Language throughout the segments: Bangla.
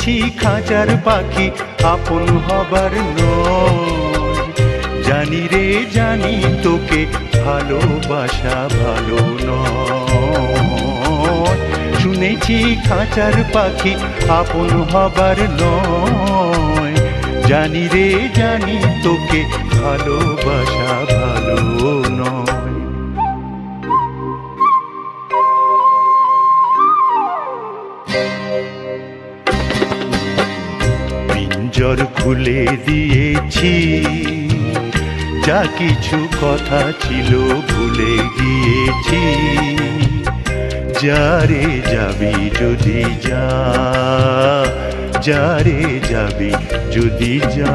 শুনেছি খাঁচার পাখি, আপন হবার জানি রে, জানি তোকে ভালোবাসা ভালো নয়। শুনেছি খাঁচার পাখি, আপন হবার নয়। জানি রে, জানি তোকে ভালোবাসা ভালো পিঞ্জর খুলে দিয়েছি। যা কিছু কথা ছিল ভুলে গিয়েছি। যারে যাবি যদি যা, যারে যাবি যদি যা।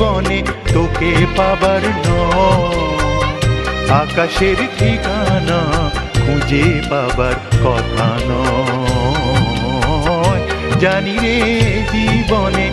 জীবনে তোকে পাবার ন আকাশের ঠিকানা খুঁজে পাবার কথা নয়। জানি রে জীবনে